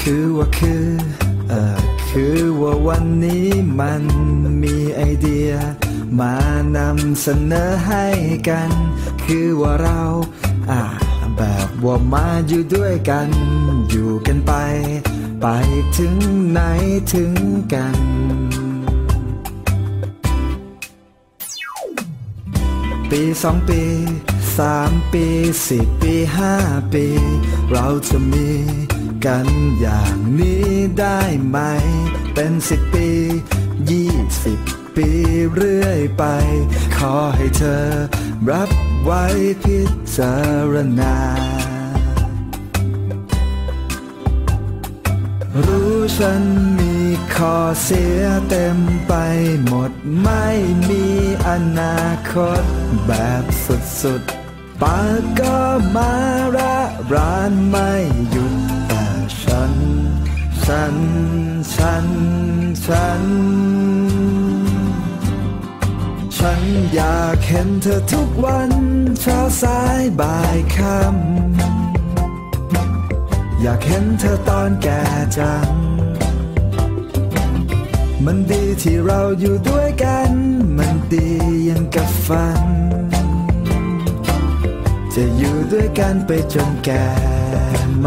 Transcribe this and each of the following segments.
คือว่าคือเออคือว่าวันนี้มันมีไอเดีย มานำเสนอให้กัน คือว่าเรา อ่าแบบว่ามาอยู่ด้วยกัน อยู่กันไป ไปถึงไหนถึงกันปีสองปีสามปีสี่ปีห้าปี เราจะมีกันอย่างนี้ได้ไหม เป็นสิบปียี่สิบปีเรื่อยไป ขอให้เธอรับไว้พิจารณา รู้ฉันมีข้อเสียเต็มไปหมดไม่มีอนาคตแบบสุดๆปากก็มาระรานไม่หยุดแต่ฉัน ฉัน ฉัน ฉัน ฉันอยากเห็นเธอทุกวันเช้าสายบ่ายค่ำ อยากเห็นเธอตอนแก่จัง มันดีที่เราอยู่ด้วยกัน มันดียังกับฝัน จะอยู่ด้วยกันไปจนแก่ไหม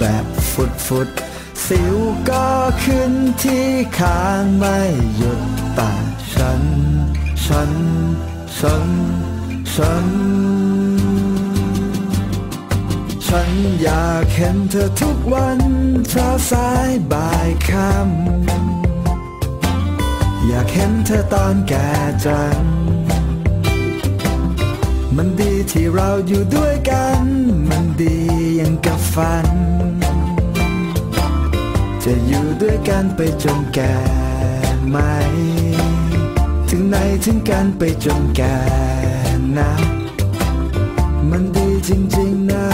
แบบฟุดฟุดสิวก็ขึ้นที่คางไม่หยุดแต่ฉัน ฉัน ฉัน ฉัน ฉันอยากเห็นเธอทุกวันเช้าสายบ่ายค่ำอยากเห็นเธอตอนแก่จัง มันดีที่เราอยู่ด้วยกัน มันดียังกับฝัน จะอยู่ด้วยกันไปจนแก่ไหม ถึงไหนถึงกันไปจนแก่นะ มันดีจริงๆนะ